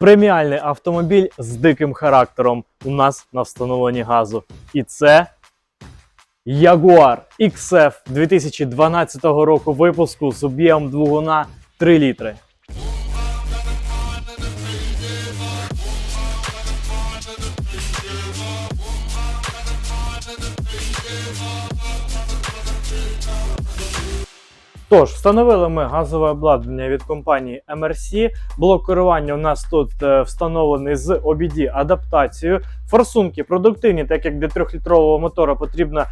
Преміальний автомобіль з диким характером у нас на встановленні газу. І це Jaguar XF 2012 року випуску з об'ємом двигуна 3 літри. Тож, встановили ми газове обладнання від компанії MRC. Блок керування у нас тут е, встановлений з OBD адаптацією. Форсунки продуктивні, так як для 3-літрового мотора потрібно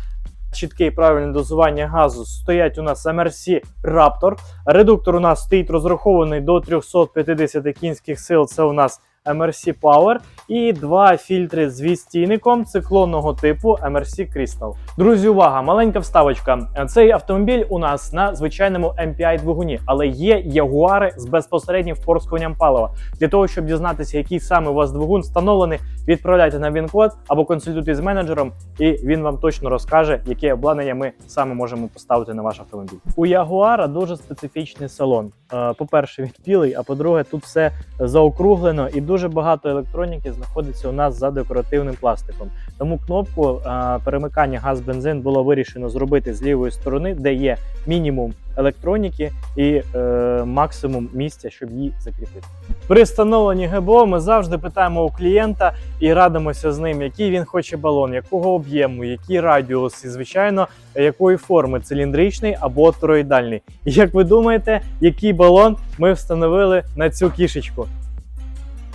чітке і правильне дозування газу. Стоять у нас MRC Raptor. Редуктор у нас стоїть розрахований до 350 кінських сил. Це у нас MRC Power і два фільтри з відстійником циклонного типу MRC Crystal. Друзі, увага! Маленька вставочка. Цей автомобіль у нас на звичайному MPI двигуні, але є ягуари з безпосереднім впорскуванням палива. Для того, щоб дізнатися, який саме у вас двигун встановлений, відправляйте на він-код або консультуйтесь з менеджером, і він вам точно розкаже, яке обладнання ми саме можемо поставити на ваш автомобіль. У Ягуара дуже специфічний салон. Е, По-перше, він білий, а по-друге, тут все заокруглено і дуже багато електроніки знаходиться у нас за декоративним пластиком. Тому кнопку е, перемикання газ-бензин було вирішено зробити з лівої сторони, де є мінімум електроніки і е, максимум місця, щоб її закріпити. При встановленні ГБО ми завжди питаємо у клієнта і радимося з ним, який він хоче балон, якого об'єму, який радіус, і звичайно, якої форми циліндричний або тороїдальний. І як ви думаєте, який балон ми встановили на цю кішечку?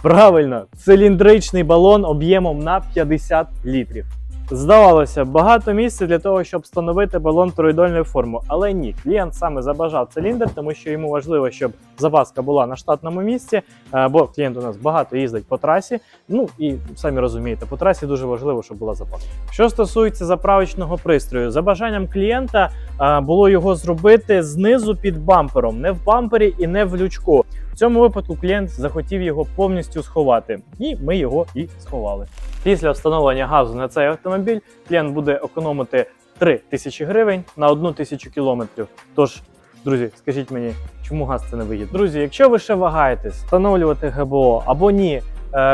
Правильно, циліндричний балон об'ємом на 50 літрів. Здавалося, багато місця для того, щоб встановити балон тороїдальної форми, але ні, клієнт саме забажав циліндр, тому що йому важливо, щоб запаска була на штатному місці, е, бо клієнт у нас багато їздить по трасі. Ну і самі розумієте, по трасі дуже важливо, щоб була запаска. Що стосується заправочного пристрою, за бажанням клієнта е, було його зробити знизу під бампером, не в бампері і не в лючку. Цьому випадку клієнт захотів його повністю сховати, і ми його і сховали. Після встановлення газу на цей автомобіль клієнт буде економити 3 тисячі гривень на одну тисячу кілометрів. Тож, друзі, скажіть мені, чому газ це не вигідно? Друзі, якщо ви ще вагаєтесь встановлювати ГБО або ні,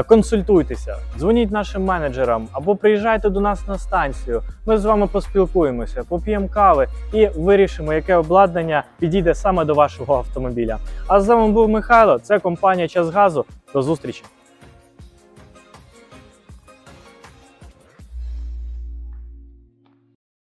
консультуйтеся, дзвоніть нашим менеджерам або приїжджайте до нас на станцію. Ми з вами поспілкуємося, поп'ємо кави і вирішимо, яке обладнання підійде саме до вашого автомобіля. А з вами був Михайло. Це компанія Час Газу. До зустрічі!